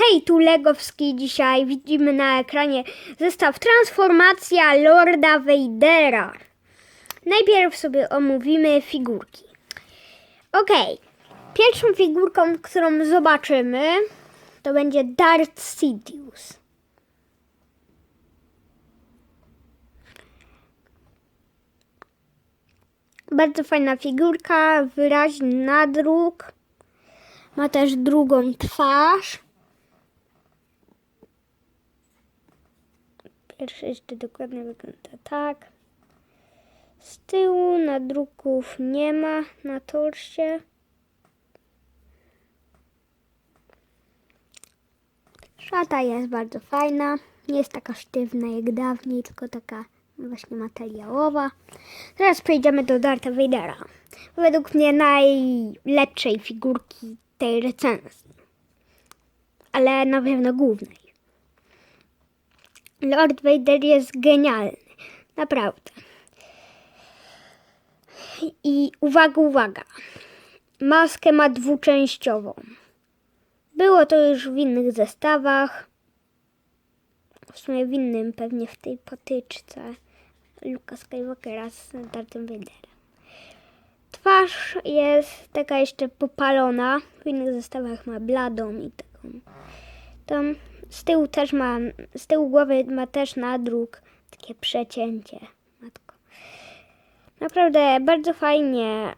Hej, tu Legowski dzisiaj. Widzimy na ekranie zestaw Transformacja Lorda Vadera. Najpierw sobie omówimy figurki. Okej, pierwszą figurką, którą zobaczymy, to będzie Darth Sidious. Bardzo fajna figurka, wyraźny nadruk. Ma też drugą twarz. Pierwszy jeszcze dokładnie wygląda tak. Z tyłu nadruków nie ma na torsie. Szata jest bardzo fajna. Nie jest taka sztywna jak dawniej, tylko taka właśnie materiałowa. Teraz przejdziemy do Dartha Vadera. Według mnie najlepszej figurki tej recenzji. Ale na pewno głównej. Lord Vader jest genialny. Naprawdę. I uwaga, uwaga. Maskę ma dwuczęściową. Było to już w innych zestawach. W sumie w innym, pewnie w tej potyczce Luka Skywalkera z Darthem Vaderem. Twarz jest taka jeszcze popalona. W innych zestawach ma bladą i taką. Tam z tyłu też ma, z tyłu głowy ma też nadruk, takie przecięcie. Matko. Naprawdę bardzo fajnie,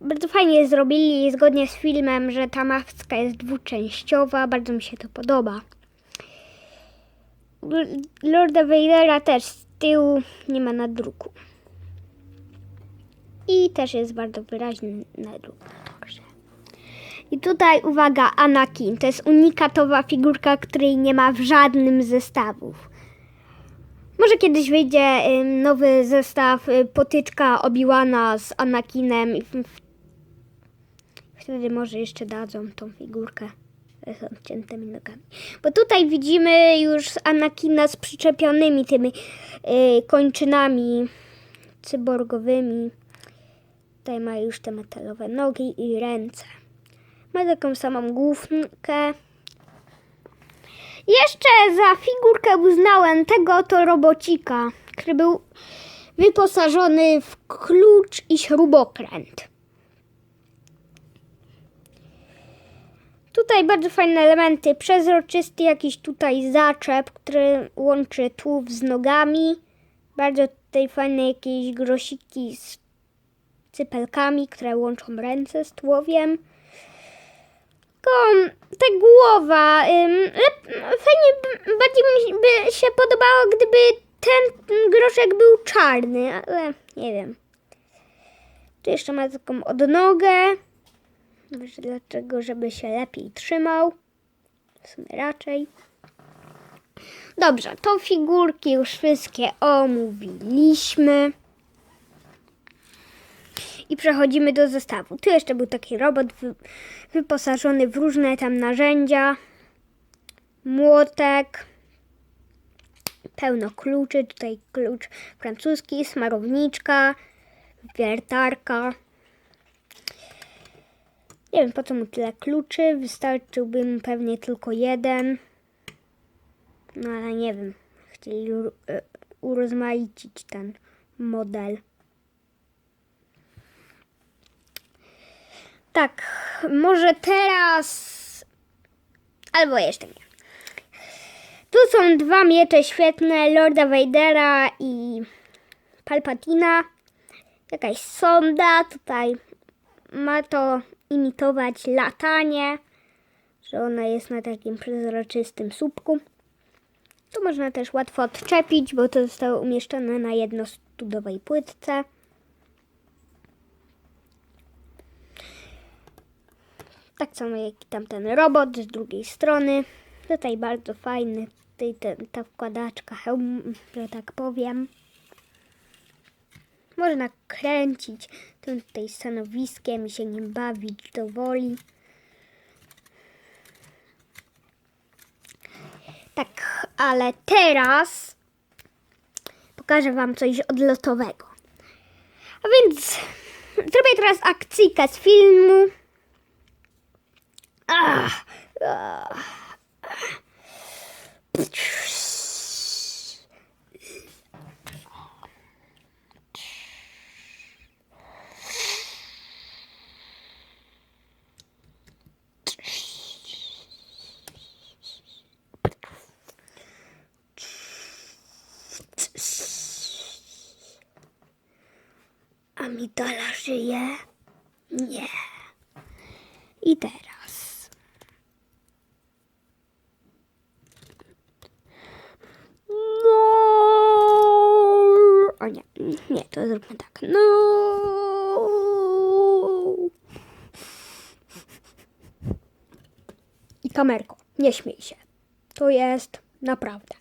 bardzo fajnie zrobili zgodnie z filmem, że ta maska jest dwuczęściowa. Bardzo mi się to podoba. Lorda Vadera też z tyłu nie ma nadruku. I też jest bardzo wyraźny nadruk. I tutaj uwaga, Anakin. To jest unikatowa figurka, której nie ma w żadnym zestawów. Może kiedyś wyjdzie nowy zestaw y, potyczka Obi-Wana z Anakinem wtedy może jeszcze dadzą tą figurkę z odciętymi nogami. Bo tutaj widzimy już Anakina z przyczepionymi tymi y, kończynami cyborgowymi. Tutaj ma już te metalowe nogi i ręce. Ma taką samą główkę. Jeszcze za figurkę uznałem tego oto robocika, który był wyposażony w klucz i śrubokręt. Tutaj bardzo fajne elementy. Przezroczysty jakiś tutaj zaczep, który łączy tułów z nogami. Bardzo tutaj fajne jakieś grosiki z cypelkami, które łączą ręce z tułowiem. Tylko ta głowa, fajnie, bardziej by się podobało, gdyby ten groszek był czarny, ale nie wiem. Tu jeszcze ma taką odnogę. Może dlaczego, żeby się lepiej trzymał. W sumie raczej. Dobrze, to figurki już wszystkie omówiliśmy. I przechodzimy do zestawu. Tu jeszcze był taki robot wy, wyposażony w różne tam narzędzia. Młotek. Pełno kluczy. Tutaj klucz francuski, smarowniczka, wiertarka. Nie wiem po co mu tyle kluczy. Wystarczyłby mu pewnie tylko jeden. No ale nie wiem. Chcieli e, urozmaicić ten model. Tak, może teraz. Albo jeszcze nie. Tu są dwa miecze świetne Lorda Vadera i Palpatina. Jakaś sonda. Tutaj ma to imitować latanie, że ona jest na takim przezroczystym słupku. Tu można też łatwo odczepić, bo to zostało umieszczone na jednostudowej płytce. Tak samo jak i tamten robot z drugiej strony. Tutaj bardzo fajny, tutaj ten, ta wkładaczka hełm, że tak powiem. Można kręcić tym tutaj stanowiskiem i się nim bawić do woli. Tak, ale teraz pokażę Wam coś odlotowego. A więc zrobię teraz akcyjkę z filmu. Amidala żyje? Nie. I teraz. No. O nie, nie, to zróbmy tak. No. I kamerko, nie śmiej się. To jest naprawdę.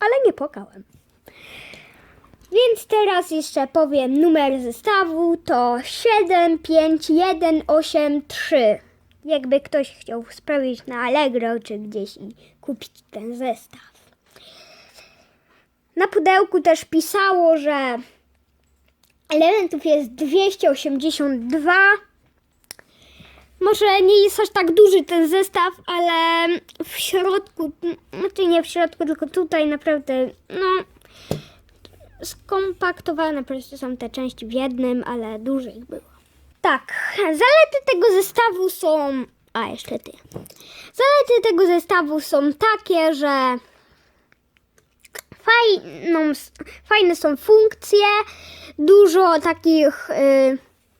Ale nie płakałem. Więc teraz jeszcze powiem numer zestawu to 75183. Jakby ktoś chciał sprawić na Allegro czy gdzieś i kupić ten zestaw. Na pudełku też pisało, że elementów jest 282. Może nie jest aż tak duży ten zestaw, ale w środku, znaczy nie w środku, tylko tutaj naprawdę, no skompaktowane po prostu są te części w jednym, ale dużo ich było. Tak, zalety tego zestawu są. A jeszcze ty. Zalety tego zestawu są takie, że fajną, fajne są funkcje, dużo takich y,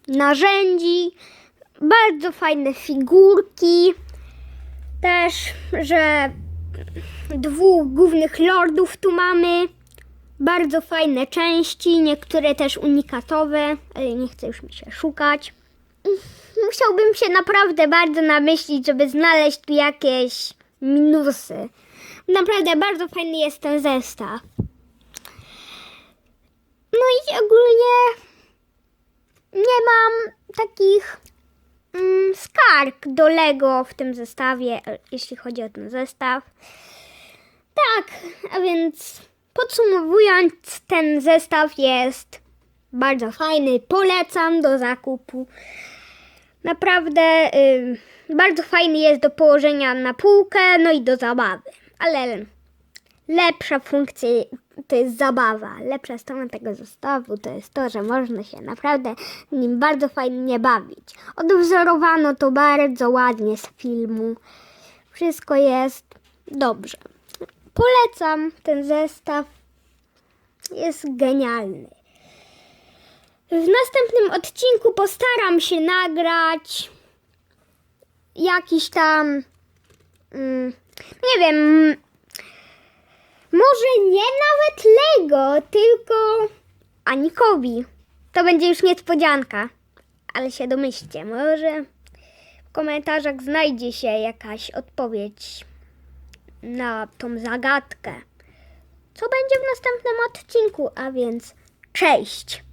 narzędzi, bardzo fajne figurki. Też, że dwóch głównych lordów tu mamy. Bardzo fajne części, niektóre też unikatowe, ale nie chce już mi się szukać. Musiałbym się naprawdę bardzo namyślić, żeby znaleźć tu jakieś minusy. Naprawdę bardzo fajny jest ten zestaw. No i ogólnie nie mam takich mm, skarg do Lego w tym zestawie, e, jeśli chodzi o ten zestaw. Tak, a więc podsumowując, ten zestaw jest bardzo fajny. Polecam do zakupu. Naprawdę y, bardzo fajny jest do położenia na półkę, no i do zabawy. Ale lepsza funkcja to jest zabawa. Lepsza strona tego zestawu to jest to, że można się naprawdę nim bardzo fajnie bawić. Odwzorowano to bardzo ładnie z filmu. Wszystko jest dobrze. Polecam ten zestaw. Jest genialny. W następnym odcinku postaram się nagrać jakiś tam. Mm, nie wiem. Może nie nawet Lego, tylko Anikowi. To będzie już niespodzianka. Ale się domyślcie, może w komentarzach znajdzie się jakaś odpowiedź na tą zagadkę. Co będzie w następnym odcinku, a więc cześć!